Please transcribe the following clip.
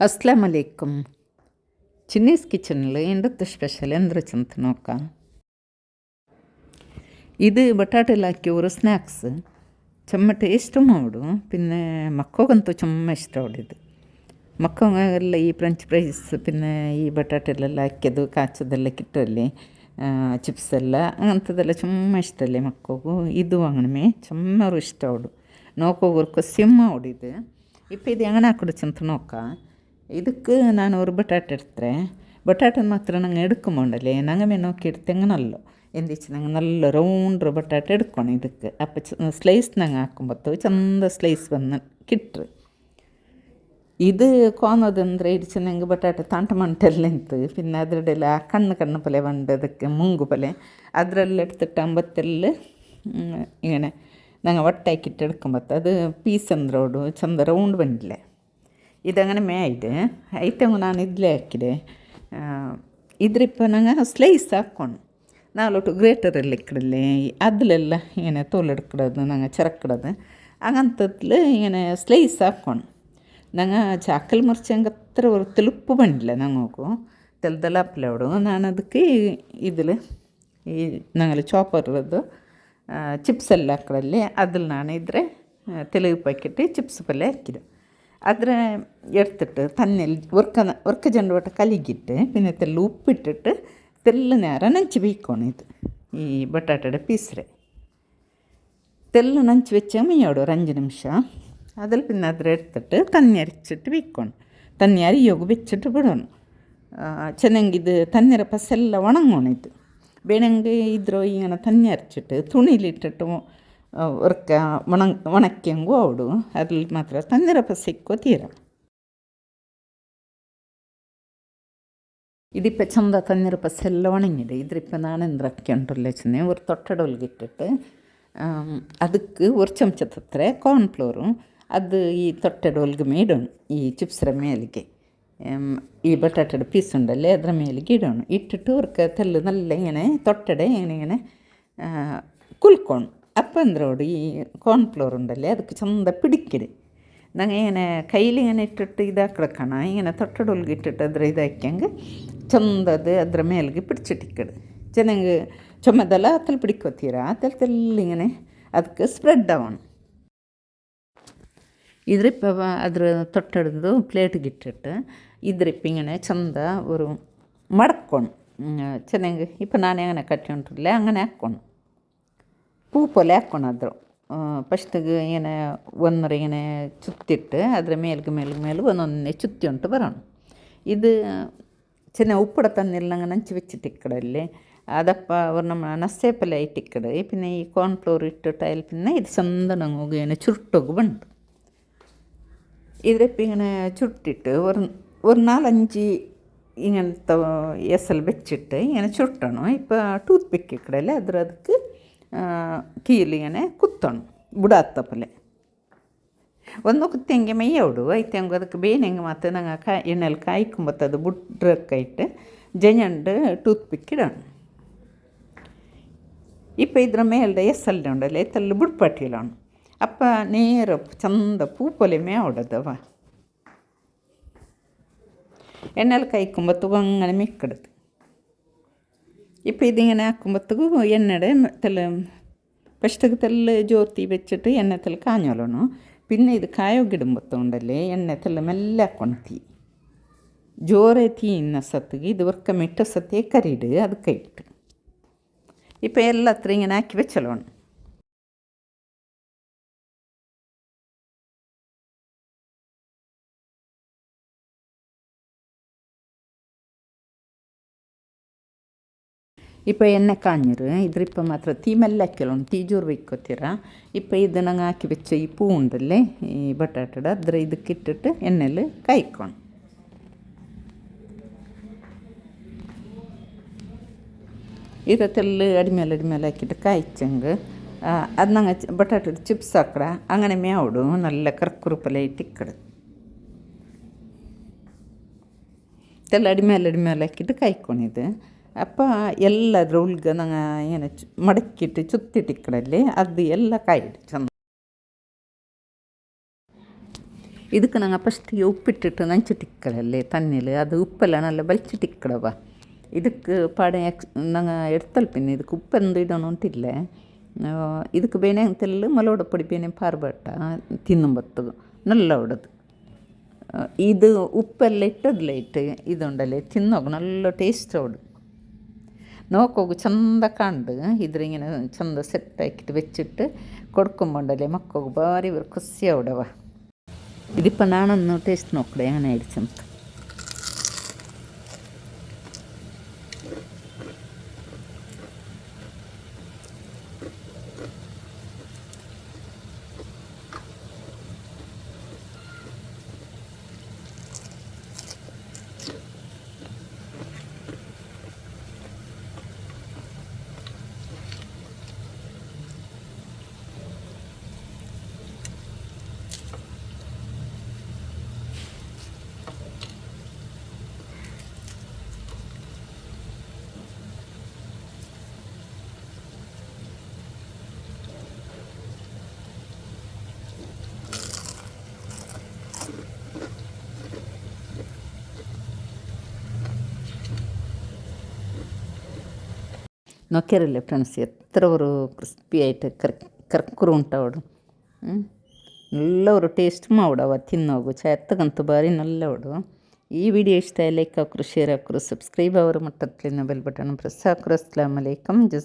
അസ്സാം വലൈക്കും ചിന്നീസ് കിച്ചണിൽ എന്തൊക്കെ സ്പെഷ്യൽ എന്തെന്ന് നോക്കാം. ഇത് ബಟಾಟೆಲಾಕಿ ഒരു സ്നാക്സ് ചുമ്മ ടേസ്റ്റും ഓടും പിന്നെ മക്കൾക്കന്തോ ചുമ്മ ഇത് മക്കൾക്കെല്ലാം ഈ ഫ്രഞ്ച് ഫ്രൈസ് പിന്നെ ഈ ബಟಾಟೆಲೆಲ್ಲ ആക്കിയത് കാച്ചതെല്ലാം കിട്ടുമല്ലേ ചിപ്സെല്ലാം അങ്ങനത്തതെല്ലാം ചുമ്മ ഇഷ്ടമല്ലേ മക്കൾക്ക് ഇതും അങ്ങനെ ചുമ്മ ഇഷ്ടമാവും നോക്കോ ഒരു കൊസ്യമ്മ ഓടിയത് ഇപ്പം ഇത് എങ്ങനെ ആക്കിടുച്ചെന്ന് നോക്കാം. ಇದಕ್ಕೆ ನಾನು ஒரு ಬಟಾಟೆ ಎಡ್ತೇ ಬಟಾಟನ್ನು ಮಾತ್ರ ನಂಗೆ ಎಡ್ಕೊಂಬೋಂಡಲ್ಲೇ ನಂಗೆ ಮೇಲೆ നോക്കി എടുത്തെങ്കിൽ നല്ലോ എന്തിച്ച് ഞങ്ങൾ നല്ല റൗണ്ട് ബട്ടാട്ട് എടുക്കണം ഇതൊക്കെ. അപ്പം സ്ലൈസ് ഞങ്ങൾ ആക്കുമ്പോഴത്തോ ചന്ത സ്ലൈസ് വന്ന് കിട്ടു ഇത് കോന്നതെന്തേ ഇടിച്ച് ഞങ്ങൾ ബട്ടാട്ട് തണ്ട മണ്ടല്ല എന്ത്? പിന്നെ അതിടയിൽ ആ കണ്ണ് കണ്ണ് പോലെ വണ്ട് അതൊക്കെ മുങ്കു പോലെ. അതിലെല്ലാം എടുത്തിട്ട് ഇങ്ങനെ ഞങ്ങൾ വട്ടാക്കിയിട്ട് എടുക്കുമ്പോൾ അത് പീസ് എന്തോടും ചന്ത റൗണ്ട് വണ്ടില്ലേ? ಇದಂಗನೆ ಮೇ ಇದೆ ಐತೆ ನಾನು ಇದ್ಲೇ ಹಾಕಿದೆ. ಇದ್ರಿಪ್ಪ ನಂಗೆ ಸ್ಲೈಸ್ ಹಾಕ್ಕೊಂಡು. ನಾಲೊಟ್ಟು ಗ್ರೇಟರಲ್ಲಿ ಇಕ್ಕಡಲ್ಲಿ ಅದಲೆಲ್ಲ ಏನೇ ತೋಲೆಡ್ಕೊಡೋದು, ನಂಗೆ ಚರಕ್ಕಿಡೋದು, ಹಂಗಂತದ್ಲು ಏನೇ ಸ್ಲೈಸ್ ಹಾಕ್ಕೊಂಡು. ನಂಗೆ ಚಾಕಲ್ ಮುರ್ಚಂಗೆ ಹತ್ರ ಒಂದು ತಲುಪು ಬಂದಿಲ್ಲ ನಂಗೆ ತೆಲ್ದಲ್ಲ ಅಪ್ಲೋಡು ನಾನು ಅದಕ್ಕೆ ಇದಿಲ್ಲ ಈ ನಂಗಲ್ಲಿ ಚಿಪ್ಸ್ ಚಿಪ್ಸಲ್ಲಿ ಹಾಕಡಲ್ಲಿ ಅದ್ರಲ್ಲಿ ಇದ್ದರೆ ತೆಲುಗು ಪ್ಯಾಕೆಟ್ ಚಿಪ್ಸ್ ಪಲ್ಲೆ ಹಾಕಿದೆ. ಅದರ എടുത്തിട്ട് തന്നിൽ ഉറക്ക ഉറക്ക ചെണ്ടുവട്ട കലക്കിയിട്ട് പിന്നെ തെല്ല ഉപ്പിട്ടിട്ട് തെല്ല നേരം നനച്ച് വെക്കണം ഇത് ഈ ബട്ടാട്ടയുടെ പീസറെ തെല്ല നനച്ച് വെച്ചാൽ മീയോടും ഒരു അഞ്ച് നിമിഷം അതിൽ പിന്നെ അതിൽ എടുത്തിട്ട് തന്നി അരച്ചിട്ട് വെക്കണം തന്നി അരിയോഗ വെച്ചിട്ട് വിടണം ചെന്നെങ്കിൽ തന്നിര പസെല്ലാം ഉണങ്ങണം ഇത് വേണമെങ്കിൽ ഇതോ ഇങ്ങനെ തന്നി അരച്ചിട്ട് തുണിയിലിട്ടിട്ട് ಒರ್ಕ ಒಣ ಒಣಕ್ಕೆಂಗು ಅವಡು ಅದ್ರಲ್ಲಿ ಮಾತ್ರ ತಣ್ಣೀರಪ್ಪ ಸಿಕ್ಕೋ ತೀರ ഇതിപ്പോൾ ചന്ത തന്നിരപ്പം സെല്ലാം ഉണങ്ങിയത് ഇതിപ്പോൾ ഞാൻ എന്തൊക്കെയുണ്ടല്ലോ വെച്ചാൽ ഒരു തൊട്ടടൊൽകിട്ടിട്ട് ಅದಕ್ಕೆ ഒരു ಚಮಚದತ್ರ ಕಾರ್ನ್ಫ್ಲೋರು ಅದು ಈ ತೊಟ್ಟೆಡೊಲ್ಗೆ ಮೇಡೋಣ ಈ ಚಿಪ್ಸ್ರ ಮೇಲಿಗೆ ഈ ബട്ടാട്ടയുടെ പീസ് ഉണ്ടല്ലേ ಅದರ ಮೇಲಿಗೆ ಇಡೋಣ ಇಟ್ಟಿಟ್ಟು ಅವ್ರಿಗೆ ತೆಲ್ಲು നല്ല ഇങ്ങനെ തൊട്ടടെ ഇങ്ങനെ ഇങ്ങനെ കുൽക്കണം അപ്പം എന്തോട് ഈ കോൺഫ്ലോർ ഉണ്ടല്ലേ അതൊക്കെ ചന്ത പിടിക്കരുത് ನಂಗೆ ಏನೇ ಕೈಲಿ ಏನೇ ಇಟ್ಟಿಟ್ಟು ಇದಾಕ್ಲಕ್ಕಣ ಏನೇ ತೊಟ್ಟಡೊಳಗೆ ಇಟ್ಟಿಟ್ಟು ಅದ್ರ ಇದಾಕ್ಯಂಗೆ ಚಂದದ ಅದ್ರ ಮೇಲ್ಗೆ ಪಿಡಿಚಿಟ್ಟಿಕ್ಕಡು ಚೆನ್ನಾಗಿ ಚೊಮ್ಮದಲ್ಲ ಅತ್ತಲ್ಲಿ ಪಿಡಿಕೋತೀರ ಅತ್ತಲ್ಲಿ ತೆಲ್ಲಿಂಗನೆ ಅದಕ್ಕೆ ಸ್ಪ್ರೆಡ್ ಆವಣ ಇದ್ರಿಪ್ಪ ಅದ್ರ ತೊಟ್ಟಡದು ಪ್ಲೇಟ್ಗೆ ಇಟ್ಟಿಟ್ಟು ಇದ್ರಿಪ್ಪಿಂಗನೆ ಚಂದ ಅವರು ಮಡಕ್ಕೊಂಡು ಚೆನ್ನಾಗಿ ಇಪ್ಪ ನಾನು ಹೆಂಗನೆ ಕಟ್ಟಿ ಉಂಟ್ರಲ್ಲೇ ಹಂಗನೆ ಹಾಕ್ಕೊಂಡು ಪೂಪೊಲೆ ಹಾಕ್ಕೊಳದ್ರು ಫಸ್ಟಿಗೆ ಏನೇ ಒಂದರ ಏನೇ ಚುತ್ತಿಟ್ಟು ಅದರ ಮೇಲ್ಗೆ ಮೇಲ್ಗೆ ಮೇಲೆ ಒಂದೊಂದನೇ ಚುತ್ತಿ ಉಂಟು ಬರೋಣ ಇದು ಚೆನ್ನಾಗಿ ಉಪ್ಪಡ ತಂದಿಲ್ಲಂಗೆ ನಂಚಿ വെച്ചിട്ട് ഇക്കടല്ലേ അതപ്പ അവർ നമ്മൾ നസ്സേപ്പല ഇട്ടിക്കട പിന്നെ ഈ കോൺഫ്ലോർ ഇട്ടിട്ടായാൽ പിന്നെ ഇത് സ്വന്തം അങ്ങോട്ട് ഇങ്ങനെ ചുരുട്ടൊക്കെ ഉണ്ട് ഇതിപ്പം ഇങ്ങനെ ചുരുട്ടിട്ട് ഒരു ഒരു നാലഞ്ച് ഇങ്ങനത്തെ എസൽ വെച്ചിട്ട് ഇങ്ങനെ ചുരുട്ടണം ഇപ്പം ടൂത്ത് പിക്ക് ഇക്കടല്ലേ അതിൽ അതുക്ക് ಕೀಲಿಗೆನೆ ಕುತ್ತೋಣ ಬುಡಾತ್ತಪ್ಪಲೆ ಒಂದು ಕುತ್ತೆಂಗೆ ಮೈಯ್ಯೌಡು ಐತೆಂಗೆ ಅದಕ್ಕೆ ಬೇನೆಂಗೆ ಮತ್ತು ನಂಗೆ ಕಾ ಎಣ್ಣೆಲಿ ಕಾಯ್ಕೊಂಬತ್ತದು ಬುಟ್ರಕ್ಕೆ ಇಟ್ಟು ಜಂಜಂಡು ಟೂತ್ ಪಿಕ್ ಇಡೋಣ ഇപ്പം ഇതിന് മേലെ എസ് എല്ലാം ഉണ്ടല്ലോ? എത്തല്ല ബുഡ്പട്ടിയിലാണ് അപ്പം നേരെ ചന്ത പൂപ്പൊലെ മേവിടതവ എണ്ണൽ കഴിക്കുമ്പോൾ തുക അങ്ങനെ മിക്കെടുത്ത്. ഇപ്പോൾ ഇതിങ്ങനെ ആക്കുമ്പോഴത്തേക്കും എണ്ണയുടെ തെല്ല ഫസ്റ്റൊക്കെ ജോർത്തി വെച്ചിട്ട് എണ്ണ തെല്ല കാഞ്ഞോളണു പിന്നെ ഇത് കായൊക്കെ ഇടുമ്പോഴത്തോണ്ടല്ലേ എണ്ണ തെല്ല മെല്ലെ കൊണത്തി. ಜೋರೆ ತೀನ ಸತ್ತಿಗೆ ഇത് വർക്കം ഇട്ട സത്തേ കറിയിട് അത് ಇಟ್ಟು ಇಪ್ಪ എല്ലാത്തിനും ഇങ്ങനെ ആക്കി വെച്ചೋಣ ಇಪ್ಪ ಎಣ್ಣೆ ಕಾಂಜಿರು ಇದ್ರ ಇಪ್ಪ ಮಾತ್ರ ತೀಮೆಲ್ಲ ಕೆಲವೊಂದು ತೀಜೂರು ವೈಕೋತೀರ ഇപ്പം ഇത് ഞങ്ങൾ ആക്കി വെച്ച ഈ പൂ ഉണ്ടല്ലേ ഈ ബട്ടാട്ടയുടെ അത്ര ഇതൊക്കെ ഇട്ടിട്ട് എണ്ണയിൽ കൈക്കണം ഇത് തെല്ല് അടിമേല അടിമേലാക്കിയിട്ട് കായ്ച്ചെങ്ക് അത് ഞങ്ങൾ ബട്ടാട്ടയുടെ ചിപ്സ് ആക്കട അങ്ങനെ മേവിടും നല്ല കറക്കുറുപ്പലായിട്ട് ഇക്കട്. തെല്ല് അടിമേല അടിമേലാക്കിയിട്ട് ഇത് ಅಪ್ಪ ಎಲ್ಲದ್ರ ಉಳ್ಗ ನಂಗೆ ಏನು ಮಡಕಿಟ್ಟು ಚುತ್ತಿಟ್ಟು ಇಕ್ಕಡಲ್ಲಿ ಅದು ಎಲ್ಲ ಕಾಯಿಡು ಚಂದ ಇದಕ್ಕೆ ನಂಗೆ ಫಸ್ಟಿಗೆ ಉಪ್ಪಿಟ್ಟಿಟ್ಟು ನಂಚಿಟ್ಟಿಕ್ಕಳಲ್ಲಿ ತಣ್ಣೀಲಿ ಅದು ಉಪ್ಪೆಲ್ಲ നല്ല ಬಲ್ಚಿಟ್ಟಿಕ್ಕಡವ ಇದಕ್ಕೆ ಪಾಡೆ ಎಕ್ಸ್ ನಂಗೆ ಎಡ್ತಲ್ಪಿನಿ ಇದಕ್ಕೆ ಉಪ್ಪೆಂದು ಇಡೋನು ಉಂಟಿಲ್ಲ ಇದಕ್ಕೆ ಬೇನೆ ಅಂತೆಲ್ಲ ಮಲೋಡ ಪೊಡಿ ಬೇನೆ ಪಾರ್ಬಟ್ಟ ತಿನ್ನುಂಬತ್ತು ನಲ್ಲ ಹೊಡದು ಇದು ಉಪ್ಪೆಲ್ಲ ಇಟ್ಟದ್ಲೆ ಇಟ್ಟು ಇದುಂಡಲೆ ತಿನ್ನೋಗು നല്ല ಟೇಸ್ಟ್ ಅವಡು നോക്കൂ ചന്ത കണ്ട് ഇതിലിങ്ങനെ ചന്ത സെറ്റാക്കിയിട്ട് വെച്ചിട്ട് കൊടുക്കുമ്പോണ്ടല്ലേ മക്കൾക്ക് ഭാരി ഇവർ ಖುಷಿ ഇതിപ്പോൾ നാണെന്ന് ടേസ്റ്റ് നോക്കടേ അങ്ങനെ ആയിരിക്കും ನೊಕ್ಕಿರಲಿ ಫ್ರೆಂಡ್ಸ್ ಎತ್ತರವರು ಕ್ರಿಸ್ಪಿ ಐಟೆ ಕರ್ ಕರ್ಕರು ಉಂಟವಡು ಎಲ್ಲವರು ಟೇಸ್ಟ್ ಮಾಡೋವ ತಿನ್ನೋಗು ಛತ್ತಗಂತೂ ಭಾರಿ ನಲ್ಲವಡು ಈ ವಿಡಿಯೋ ಇಷ್ಟ ಲೈಕ್ ಹಾಕ್ರು ಶೇರ್ ಹಾಕ್ರು ಸಬ್ಸ್ಕ್ರೈಬ್ ಅವರು ಮಟ್ಟತ್ಲಿನ ಬೆಲ್ ಬಟನ್ ಪ್ರೆಸ್ ಹಾಕ್ರು. ಅಸ್ಲಾಮ್ ಅಲೈಕಮ್ ಜಸ್